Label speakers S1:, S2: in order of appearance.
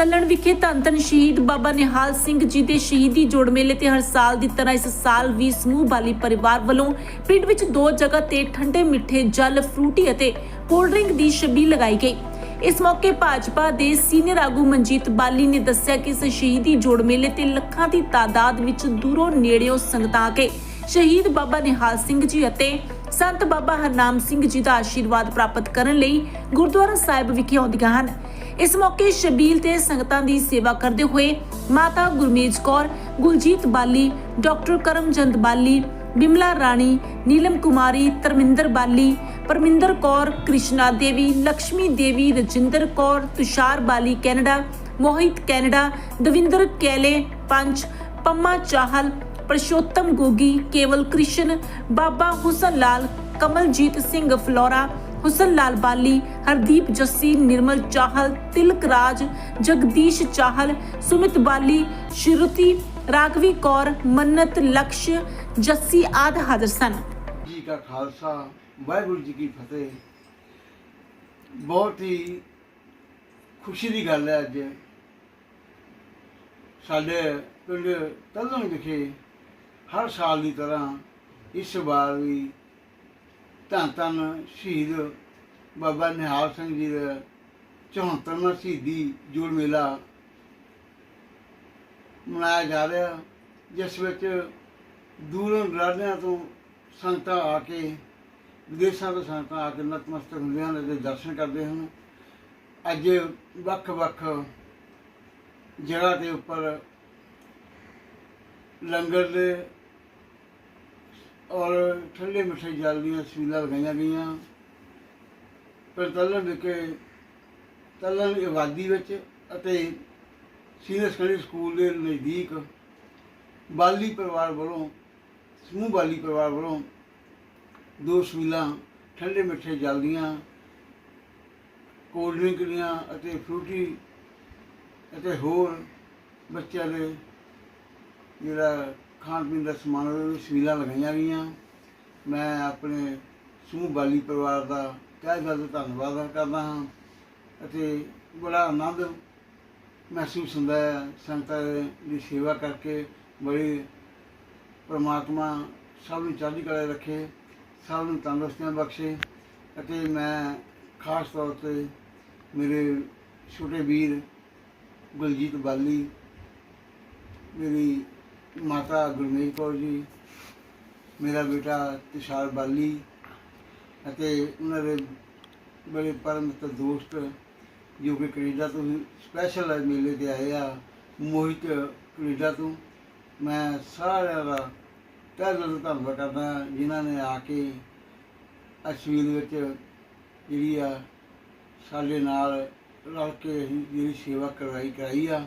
S1: ਤੱਲਣ ਵਿਖੇ ਧੰਨ ਧੰਨ ਸ਼ਹੀਦ ਬਾਬਾ ਨਿਹਾਲ ਸਿੰਘ ਜੀ ਦੇ ਸ਼ਹੀਦੀ ਜੋੜ ਮੇਲੇ ਤੇ ਹਰ ਸਾਲ ਦੀ ਤਰ੍ਹਾਂ ਇਸ ਸਾਲ ਵੀ ਸਮੂਹ ਬਾਲੀ ਪਰਿਵਾਰ ਵੱਲੋਂ ਪਿੰਡ ਵਿੱਚ ਦੋ ਜਗ੍ਹਾ ਤੇ ਠੰਡੇ ਮਿੱਠੇ ਜਲ, ਫਰੂਟੀ ਅਤੇ ਕੋਲਡ ਡਰਿੰਕ ਦੀ ਛਬੀਲ ਲਗਾਈ ਗਈ। ਇਸ ਮੌਕੇ ਭਾਜਪਾ ਦੇ ਸੀਨੀਅਰ ਆਗੂ ਮਨਜੀਤ ਬਾਲੀ ਨੇ ਦੱਸਿਆ ਕਿ ਇਸ ਸ਼ਹੀਦੀ ਜੋੜ ਮੇਲੇ ਤੇ ਲੱਖਾਂ ਦੀ ਤਾਦਾਦ ਵਿੱਚ ਦੂਰੋਂ ਨੇੜਿਓਂ ਸੰਗਤਾਂ ਆ ਕੇ ਸ਼ਹੀਦ ਬਾਬਾ ਨਿਹਾਲ ਸਿੰਘ ਜੀ ਅਤੇ ਸੰਤ ਬਾਬਾ ਹਰਨਾਮ ਸਿੰਘ ਜੀ ਦਾ ਆਸ਼ੀਰਵਾਦ ਪ੍ਰਾਪਤ ਕਰਨ ਲਈ ਗੁਰਦੁਆਰਾ ਸਾਹਿਬ ਵਿਖੇ ਆਉਂਦੀਆਂ ਹਨ। ਇਸ ਮੌਕੇ ਸ਼ਬੀਲ ਤੇ ਸੰਗਤਾਂ ਦੀ ਸੇਵਾ ਕਰਦੇ ਹੋਏ ਮਾਤਾ ਗੁਰਮੇਜ ਕੌਰ, ਗੁਲਜੀਤ ਬਾਲੀ, ਡਾਕਟਰ ਕਰਮਚੰਦ ਬਾਲੀ, ਬਿਮਲਾ ਰਾਣੀ, ਨੀਲਮ ਕੁਮਾਰੀ, ਧਰਮਿੰਦਰ ਬਾਲੀ, ਪਰਮਿੰਦਰ ਕੌਰ, ਕ੍ਰਿਸ਼ਨਾ ਦੇਵੀ ਲక్ష్ਮੀ ਦੇਵੀ, ਰਜਿੰਦਰ ਕੌਰ, ਤੁਸ਼ਾਰ ਬਾਲੀ ਕੈਨੇਡਾ, ਮੋਹਿਤ ਕੈਨੇਡਾ, ਦਵਿੰਦਰ ਕੈਲੇ ਪੰਚ ਪੰਮਾ ਚਾਹਲ, ਪ੍ਰਸ਼ੋਤਮ ਗੋਗੀ, ਕੇਵਲ ਕ੍ਰਿਸ਼ਨ, ਬਾਬਾ ਹੁਸਨ ਲਾਲ ਕਮਲਜੀਤ ਸਿੰਘ ਫਲੋਰਾ ਹੁਸਨ ਲਾਲ ਬਾਲੀ ਹਰਦੀਪ ਜੱਸੀ, ਨਿਰਮਲ ਚਾਹਲ, ਤਿਲਕ ਰਾਜ, ਜਗਦੀਸ਼ ਚਾਹਲ, ਸੁਮਿਤ ਬਾਲੀ, ਸ਼ਿਰੁਤੀ ਰਾਗਵੀ ਕੌਰ, ਮੰਨਤ, ਲਕਸ਼, ਜੱਸੀ ਆਦ ਹਾਜ਼ਰ ਸਨ।
S2: ਜੀ ਕਾ ਖਾਲਸਾ, ਵਾਹਿਗੁਰੂ ਜੀ ਕੀ ਫਤਿਹ। ਬਹੁਤ ਹੀ ਖੁਸ਼ੀ ਦੀ ਗੱਲ ਹੈ ਅੱਜ। ਸਾਡੇ ਪਿੰਡ ਤਲਣ ਵਿਖੇ ਹਰ ਸਾਲ ਦੀ ਤਰ੍ਹਾਂ ਇਸ ਵਾਰ ਵੀ ਧੰਨ ਧੰਨ ਸ਼ਹੀਦ ਬਾਬਾ ਨਿਹਾਲ ਸਿੰਘ ਜੀ ਦਾ 74ਵਾਂ ਸ਼ਹੀਦੀ ਜੋੜ ਮੇਲਾ ਮਨਾਇਆ ਜਾ ਰਿਹਾ, ਜਿਸ ਵਿੱਚ ਦੂਰੋਂ ਦਰਾਡਿਆਂ ਤੋਂ ਸੰਗਤਾਂ ਆ ਕੇ, ਵਿਦੇਸ਼ਾਂ ਤੋਂ ਸੰਗਤਾਂ ਆ ਕੇ ਨਤਮਸਤਕ ਹੁੰਦੇ ਹਨ ਅਤੇ ਦਰਸ਼ਨ ਕਰਦੇ ਹਨ। ਅੱਜ ਵੱਖ-ਵੱਖ ਜਗ੍ਹਾ ਦੇ ਉੱਪਰ ਲੰਗਰ ਦੇ ਔਰ ਠੰਡੇ ਮਿੱਠੇ ਜਲ ਦੀਆਂ ਸਵੀਲਾਂ ਲਗਾਈਆਂ ਗਈਆਂ। ਪਰ ਤਲਣ ਵਿਖੇ, ਤਲਣ ਦੀ ਆਬਾਦੀ ਵਿੱਚ ਅਤੇ ਸੀਨੀਅਰ ਸੈਕੰਡਰੀ ਸਕੂਲ ਦੇ ਨਜ਼ਦੀਕ ਬਾਲੀ ਪਰਿਵਾਰ ਵੱਲੋਂ, ਸਮੂਹ ਬਾਲੀ ਪਰਿਵਾਰ ਵੱਲੋਂ ਦੋ ਸਵੀਲਾਂ ਠੰਡੇ ਮਿੱਠੇ ਜਲ ਦੀਆਂ, ਕੋਲਡ ਡਰਿੰਕ ਦੀਆਂ ਅਤੇ ਫਰੂਟੀ ਅਤੇ ਹੋਰ ਬੱਚਿਆਂ ਦੇ ਜਿਹੜਾ ਖਾਣ ਪੀਣ ਦਾ ਸਮਾਨ ਉਹ ਸਵੀਲਾਂ ਲਗਾਈਆਂ ਗਈਆਂ। ਮੈਂ ਆਪਣੇ ਸਮੂਹ ਬਾਲੀ ਪਰਿਵਾਰ ਦਾ ਤਹਿ ਦਿਲ ਤੋਂ ਧੰਨਵਾਦ ਕਰਦਾ ਹਾਂ। ਅਤੇ ਬੜਾ ਆਨੰਦ ਮਹਿਸੂਸ ਹੁੰਦਾ ਹੈ ਸੰਗਤਾਂ ਦੀ ਸੇਵਾ ਕਰਕੇ, ਬੜੀ ਪ੍ਰਮਾਤਮਾ ਸਭ ਨੂੰ ਚੜ੍ਹਦੀ ਕਲਾ ਰੱਖੇ, ਸਭ ਨੂੰ ਤੰਦਰੁਸਤੀਆਂ ਬਖਸ਼ੇ। ਅਤੇ ਮੈਂ ਖਾਸ ਤੌਰ ਤੇ ਮੇਰੇ ਛੋਟੇ ਵੀਰ ਗੁਲਜੀਤ ਬਾਲੀ, ਮੇਰੀ ਮਾਤਾ ਗੁਰਮੀਤ ਕੌਰ ਜੀ, ਮੇਰਾ ਬੇਟਾ ਤਿਸ਼ਾਰ ਬਾਲੀ ਅਤੇ ਉਹਨਾਂ ਦੇ ਬੜੇ ਪਰਮ ਦੋਸਤ ਜੋ ਕਿ ਕੈਨੇਡਾ ਤੋਂ ਸਪੈਸ਼ਲ ਮੇਲੇ ਤੇ ਆਏ ਆ, ਮੋਹਿਤ ਕੈਨੇਡਾ ਤੋਂ। ਮੈਂ ਸਾਰਿਆਂ ਦਾ ਤਹਿ ਦਿਲ ਧੰਨਵਾਦ ਕਰਦਾ ਜਿਨ੍ਹਾਂ ਨੇ ਆ ਕੇ ਅਸ਼ਵੀਲ ਵਿੱਚ ਜਿਹੜੀ ਆ, ਸਾਡੇ ਨਾਲ ਰਲ ਕੇ ਅਸੀਂ ਜਿਹੜੀ ਸੇਵਾ ਕਰਵਾਈ, ਕਰਾਈ ਆ।